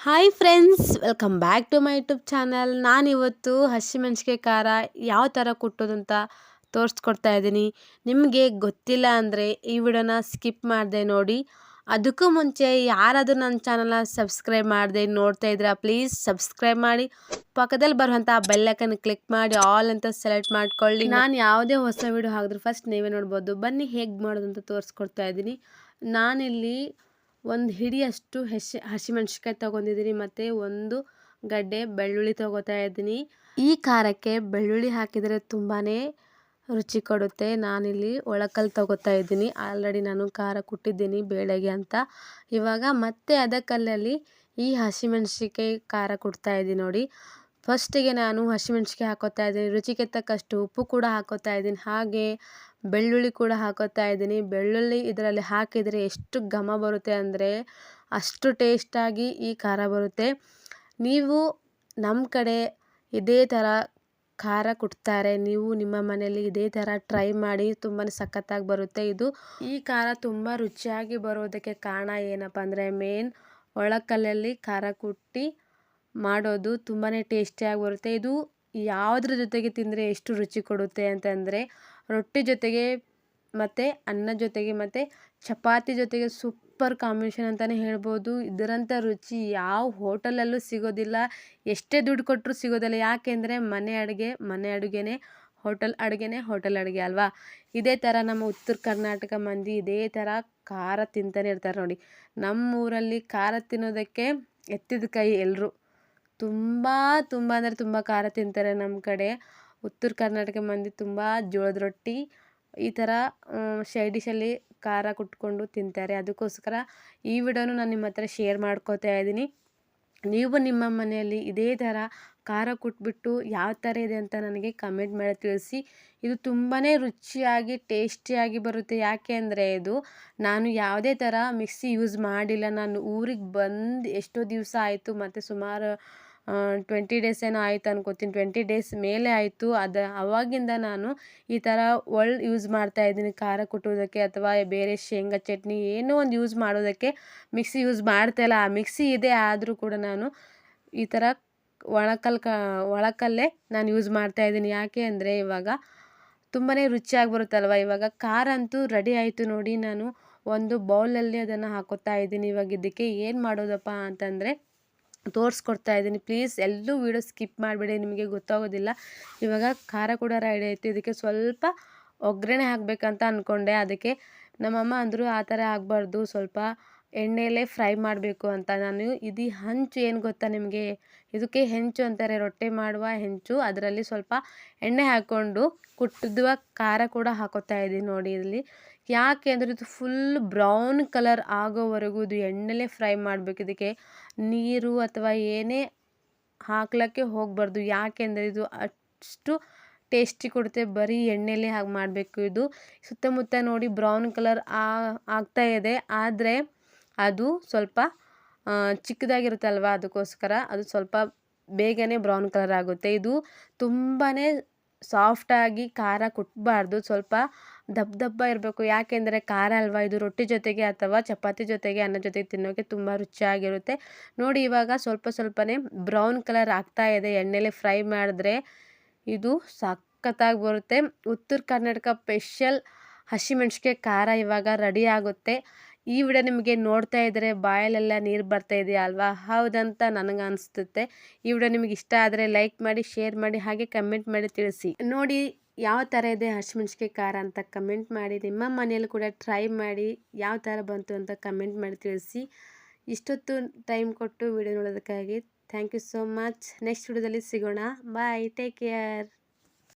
Hi friends welcome back to my YouTube channel ನಾನಿವತ್ತು ಹಸಿಮೆಣ್ಸಿಕಾಯಿ ಖಾರ ಯಾವ ಥರ ಕುಟ್ಟೋದಂತ ತೋರಿಸ್ಕೊಡ್ತಾ ಇದ್ದೀನಿ. ನಿಮಗೆ ಗೊತ್ತಿಲ್ಲ ಅಂದರೆ ಈ ವಿಡಿಯೋನ ಸ್ಕಿಪ್ ಮಾಡಿದೆ ನೋಡಿ. ಅದಕ್ಕೂ ಮುಂಚೆ ಯಾರಾದರೂ ನನ್ನ ಚಾನಲ್ನ ಸಬ್ಸ್ಕ್ರೈಬ್ ಮಾಡಿದೆ ನೋಡ್ತಾ ಇದ್ದೀರಾ ಪ್ಲೀಸ್ ಸಬ್ಸ್ಕ್ರೈಬ್ ಮಾಡಿ. ಪಕ್ಕದಲ್ಲಿ ಬರುವಂಥ ಬೆಲ್ಲೈಕನ್ ಕ್ಲಿಕ್ ಮಾಡಿ ಆಲ್ ಅಂತ ಸೆಲೆಕ್ಟ್ ಮಾಡ್ಕೊಳ್ಳಿ. ನಾನು ಯಾವುದೇ ಹೊಸ ವಿಡಿಯೋ ಹಾಕಿದ್ರು ಫಸ್ಟ್ ನೀವೇ ನೋಡ್ಬೋದು. ಬನ್ನಿ ಹೇಗೆ ಮಾಡೋದು ಅಂತ ತೋರಿಸ್ಕೊಡ್ತಾ ಇದ್ದೀನಿ. ನಾನಿಲ್ಲಿ ಒಂದು ಹಿಡಿಯಷ್ಟು ಹಸಿ ಹಸಿಮೆಣ್ಸಿಕಾಯಿ ತೊಗೊಂಡಿದ್ದೀನಿ ಮತ್ತು ಒಂದು ಗಡ್ಡೆ ಬೆಳ್ಳುಳ್ಳಿ ತೊಗೋತಾ ಇದ್ದೀನಿ. ಈ ಖಾರಕ್ಕೆ ಬೆಳ್ಳುಳ್ಳಿ ಹಾಕಿದರೆ ತುಂಬಾ ರುಚಿ ಕೊಡುತ್ತೆ. ನಾನಿಲ್ಲಿ ಒಳಕಲ್ಲು ತೊಗೋತಾ ಇದ್ದೀನಿ. ಆಲ್ರೆಡಿ ನಾನು ಖಾರ ಕುಟ್ಟಿದ್ದೀನಿ ಬೇಳೆಗೆ ಅಂತ. ಇವಾಗ ಮತ್ತೆ ಅದೇ ಕಲ್ಲಲ್ಲಿ ಈ ಹಸಿಮೆಣ್ಸಿಕಾಯಿ ಖಾರ ಕುಟ್ತಾ ಇದ್ದೀನಿ ನೋಡಿ. ಫಸ್ಟಿಗೆ ನಾನು ಹಸಿಮೆಣ್ಸಿಕಾಯಿ ಹಾಕೋತಾ ಇದ್ದೀನಿ, ರುಚಿಗೆ ತಕ್ಕಷ್ಟು ಉಪ್ಪು ಕೂಡ ಹಾಕೋತಾ ಇದ್ದೀನಿ, ಹಾಗೆ ಬೆಳ್ಳುಳ್ಳಿ ಕೂಡ ಹಾಕೋತಾ ಇದ್ದೀನಿ. ಬೆಳ್ಳುಳ್ಳಿ ಇದರಲ್ಲಿ ಹಾಕಿದರೆ ಎಷ್ಟು ಘಮ ಬರುತ್ತೆ ಅಂದರೆ ಅಷ್ಟು ಟೇಸ್ಟಾಗಿ ಈ ಖಾರ ಬರುತ್ತೆ. ನೀವು ನಮ್ಮ ಕಡೆ ಇದೇ ಥರ ಖಾರ ಕುಟ್ತಾರೆ, ನೀವು ನಿಮ್ಮ ಮನೆಯಲ್ಲಿ ಇದೇ ಥರ ಟ್ರೈ ಮಾಡಿ, ತುಂಬಾ ಸಖತ್ತಾಗಿ ಬರುತ್ತೆ ಇದು. ಈ ಖಾರ ತುಂಬ ರುಚಿಯಾಗಿ ಬರೋದಕ್ಕೆ ಕಾರಣ ಏನಪ್ಪ ಅಂದರೆ ಮೇನ್ ಒಳಕಲ್ಲಲ್ಲಿ ಖಾರ ಕುಟ್ಟಿ ಮಾಡೋದು ತುಂಬಾ ಟೇಸ್ಟಿಯಾಗಿ ಬರುತ್ತೆ. ಇದು ಯಾವುದ್ರ ಜೊತೆಗೆ ತಿಂದರೆ ಎಷ್ಟು ರುಚಿ ಕೊಡುತ್ತೆ ಅಂತಂದರೆ ರೊಟ್ಟಿ ಜೊತೆಗೆ ಮತ್ತು ಅನ್ನ ಜೊತೆಗೆ ಮತ್ತು ಚಪಾತಿ ಜೊತೆಗೆ ಸೂಪರ್ ಕಾಂಬಿನೇಷನ್ ಅಂತಲೇ ಹೇಳ್ಬೋದು. ಇದರಂಥ ರುಚಿ ಯಾವ ಹೋಟೆಲಲ್ಲೂ ಸಿಗೋದಿಲ್ಲ. ಎಷ್ಟೇ ದುಡ್ಡು ಕೊಟ್ಟರೂ ಸಿಗೋದಿಲ್ಲ. ಯಾಕೆಂದರೆ ಮನೆ ಅಡುಗೆ, ಮನೆ ಅಡುಗೆನೇ ಹೋಟೆಲ್ ಅಡುಗೆನೇ ಹೋಟೆಲ್ ಅಡುಗೆ ಅಲ್ವಾ? ಇದೇ ಥರ ನಮ್ಮ ಉತ್ತರ ಕರ್ನಾಟಕ ಮಂದಿ ಇದೇ ಥರ ಖಾರ ತಿಂತಾನೆ ಇರ್ತಾರೆ ನೋಡಿ. ನಮ್ಮ ಊರಲ್ಲಿ ಖಾರ ತಿನ್ನೋದಕ್ಕೆ ಎತ್ತಿದ ಕೈ ಎಲ್ಲರೂ ತುಂಬ ತುಂಬ ಅಂದರೆ ತುಂಬ ಖಾರ ತಿಂತಾರೆ ನಮ್ಮ ಕಡೆ. ಉತ್ತರ ಕರ್ನಾಟಕ ಮಂದಿ ತುಂಬ ಜೋಳದ ರೊಟ್ಟಿ, ಈ ಥರ ಸೈಡ್ ಡಿಶಲ್ಲಿ ಖಾರ ಕುಟ್ಕೊಂಡು ತಿಂತಾರೆ. ಅದಕ್ಕೋಸ್ಕರ ಈ ವಿಡಿಯೋನು ನಾನು ನಿಮ್ಮ ಹತ್ರ ಶೇರ್ ಮಾಡ್ಕೋತಾ ಇದ್ದೀನಿ. ನೀವು ನಿಮ್ಮ ಮನೆಯಲ್ಲಿ ಇದೇ ಥರ ಖಾರ ಕುಟ್ಬಿಟ್ಟು ಯಾವ ಥರ ಇದೆ ಅಂತ ನನಗೆ ಕಮೆಂಟ್ ಮಾಡಿ ತಿಳಿಸಿ. ಇದು ತುಂಬಾ ರುಚಿಯಾಗಿ, ಟೇಸ್ಟಿಯಾಗಿ ಬರುತ್ತೆ. ಯಾಕೆ ಅಂದರೆ ಇದು ನಾನು ಯಾವುದೇ ಥರ ಮಿಕ್ಸಿ ಯೂಸ್ ಮಾಡಿಲ್ಲ. ನಾನು ಊರಿಗೆ ಬಂದು ಎಷ್ಟೋ ದಿವಸ ಆಯಿತು. ಮತ್ತು ಸುಮಾರು ಟ್ವೆಂಟಿ ಡೇಸ್ ಏನೋ ಆಯಿತು ಅನ್ಕೋತೀನಿ. ಟ್ವೆಂಟಿ ಡೇಸ್ ಮೇಲೆ ಆಯಿತು. ಅದು, ಅವಾಗಿಂದ ನಾನು ಈ ಥರ ಒಳ್ ಯೂಸ್ ಮಾಡ್ತಾ ಇದ್ದೀನಿ. ಖಾರ ಕುಟ್ಟೋದಕ್ಕೆ ಅಥವಾ ಬೇರೆ ಶೇಂಗಾ ಚಟ್ನಿ ಏನೋ ಒಂದು ಯೂಸ್ ಮಾಡೋದಕ್ಕೆ ಮಿಕ್ಸಿ ಯೂಸ್ ಮಾಡ್ತಾಯಿಲ್ಲ ಆ ಮಿಕ್ಸಿ ಇದೆ ಆದರೂ ಕೂಡ ನಾನು ಈ ಥರ ಒಣಕಲ್ ಕ ಒಳಕಲ್ಲೇ ನಾನು ಯೂಸ್ ಮಾಡ್ತಾ ಇದ್ದೀನಿ. ಯಾಕೆ ಅಂದರೆ ಇವಾಗ ತುಂಬಾ ರುಚಿಯಾಗಿ ಬರುತ್ತಲ್ವ? ಇವಾಗ ಖಾರ ಅಂತೂ ರೆಡಿ ಆಯಿತು ನೋಡಿ ನಾನು ಒಂದು ಬೌಲಲ್ಲಿ ಅದನ್ನು ಹಾಕೋತಾ ಇದ್ದೀನಿ. ಇವಾಗ ಇದಕ್ಕೆ ಏನು ಮಾಡೋದಪ್ಪ ಅಂತಂದರೆ ತೋರಿಸ್ಕೊಡ್ತಾ ಇದ್ದೀನಿ. ಪ್ಲೀಸ್ ಎಲ್ಲೂ ವೀಡಿಯೋ ಸ್ಕಿಪ್ ಮಾಡಿಬಿಡಿ, ನಿಮಗೆ ಗೊತ್ತಾಗೋದಿಲ್ಲ. ಇವಾಗ ಖಾರ ಕೂಡ ರೆಡಿ ಆಯಿತು. ಇದಕ್ಕೆ ಸ್ವಲ್ಪ ಒಗ್ಗರಣೆ ಹಾಕಬೇಕಂತ ಅಂದ್ಕೊಂಡೆ ಅದಕ್ಕೆ ನಮ್ಮಮ್ಮ ಅಂದರು ಆ ಥರ ಆಗಬಾರ್ದು. ಸ್ವಲ್ಪ ಎಣ್ಣೆಯಲ್ಲೇ ಫ್ರೈ ಮಾಡಬೇಕು ಅಂತ. ನಾನು ಇದು ಹಂಚು ಏನು ಗೊತ್ತಾ ನಿಮಗೆ? ಇದಕ್ಕೆ ಹೆಂಚು ಅಂತಾರೆ, ರೊಟ್ಟಿ ಮಾಡುವ ಹೆಂಚು. ಅದರಲ್ಲಿ ಸ್ವಲ್ಪ ಎಣ್ಣೆ ಹಾಕ್ಕೊಂಡು ಕುಟ್ಟಿದ ಖಾರ ಕೂಡ ಹಾಕೋತಾ ಇದ್ದೀನಿ ನೋಡಿ ಇಲ್ಲಿ. ಯಾಕೆ ಅಂದರೆ ಇದು ಫುಲ್ ಬ್ರೌನ್ ಕಲರ್ ಆಗೋವರೆಗೂ ಇದು ಎಣ್ಣೆಲೇ ಫ್ರೈ ಮಾಡಬೇಕು. ಇದಕ್ಕೆ ನೀರು ಅಥವಾ ಏನೇ ಹಾಕ್ಲಿಕ್ಕೆ ಹೋಗಬಾರ್ದು. ಯಾಕೆಂದರೆ ಇದು ಅಷ್ಟು ಟೇಸ್ಟಿ ಕೊಡುತ್ತೆ. ಬರೀ ಎಣ್ಣೆಲೇ ಹಾಗೆ ಮಾಡಬೇಕು ಇದು. ಸುತ್ತಮುತ್ತ ನೋಡಿ ಬ್ರೌನ್ ಕಲರ್ ಆಗ್ತಾ ಇದೆ. ಆದರೆ ಅದು ಸ್ವಲ್ಪ ಚಿಕ್ಕದಾಗಿರುತ್ತಲ್ವ ಅದಕ್ಕೋಸ್ಕರ, ಅದು ಸ್ವಲ್ಪ ಬೇಗನೆ ಬ್ರೌನ್ ಕಲರ್ ಆಗುತ್ತೆ. ಇದು ತುಂಬಾ ಸಾಫ್ಟಾಗಿ ಖಾರ ಕುಟ್ಟಬಾರ್ದು ಸ್ವಲ್ಪ ದಪ್ಪ ದಪ್ಪ ಇರಬೇಕು. ಯಾಕೆಂದರೆ ಖಾರ ಅಲ್ವಾ? ಇದು ರೊಟ್ಟಿ ಜೊತೆಗೆ ಅಥವಾ ಚಪಾತಿ ಜೊತೆಗೆ ಅನ್ನ ಜೊತೆಗೆ ತಿನ್ನೋಕ್ಕೆ ತುಂಬ ರುಚಿಯಾಗಿರುತ್ತೆ. ನೋಡಿ, ಇವಾಗ ಸ್ವಲ್ಪ ಸ್ವಲ್ಪನೇ ಬ್ರೌನ್ ಕಲರ್ ಆಗ್ತಾ ಇದೆ. ಎಣ್ಣೆಲಿ ಫ್ರೈ ಮಾಡಿದ್ರೆ ಇದು ಸಖತ್ತಾಗಿ ಬರುತ್ತೆ. ಉತ್ತರ ಕರ್ನಾಟಕ ಸ್ಪೆಷಲ್ ಹಸಿಮೆಣ್ಸಿಗೆ ಖಾರ ಇವಾಗ ರೆಡಿ ಆಗುತ್ತೆ. ಈ ವಿಡಿಯೋ ನಿಮಗೆ ನೋಡ್ತಾ ಇದ್ದರೆ ಬಾಯಲ್ಲೆಲ್ಲ ನೀರು ಬರ್ತಾ ಇದೆಯಾ ಅಲ್ವಾ? ಹೌದಂತ ನನಗೆ ಅನಿಸುತ್ತೆ ಈ ವಿಡಿಯೋ ನಿಮಗೆ ಇಷ್ಟ ಆದರೆ ಲೈಕ್ ಮಾಡಿ, ಶೇರ್ ಮಾಡಿ, ಹಾಗೆ ಕಮೆಂಟ್ ಮಾಡಿ ತಿಳಿಸಿ. ನೋಡಿ, ಯಾವ ಥರ ಇದೆ ಹಸಿಮೆಣ್ಸಿಕಾಯಿ ಖಾರ ಅಂತ ಕಮೆಂಟ್ ಮಾಡಿ, ನಿಮ್ಮ ಮನೆಯಲ್ಲೂ ಕೂಡ ಟ್ರೈ ಮಾಡಿ ಯಾವ ಥರ ಬಂತು ಅಂತ ಕಮೆಂಟ್ ಮಾಡಿ ತಿಳಿಸಿ. ಇಷ್ಟೊತ್ತು ಟೈಮ್ ಕೊಟ್ಟು video ನೋಡೋದಕ್ಕಾಗಿ thank you so much. Next ವಿಡಿಯೋದಲ್ಲಿ ಸಿಗೋಣ. Bye, take care.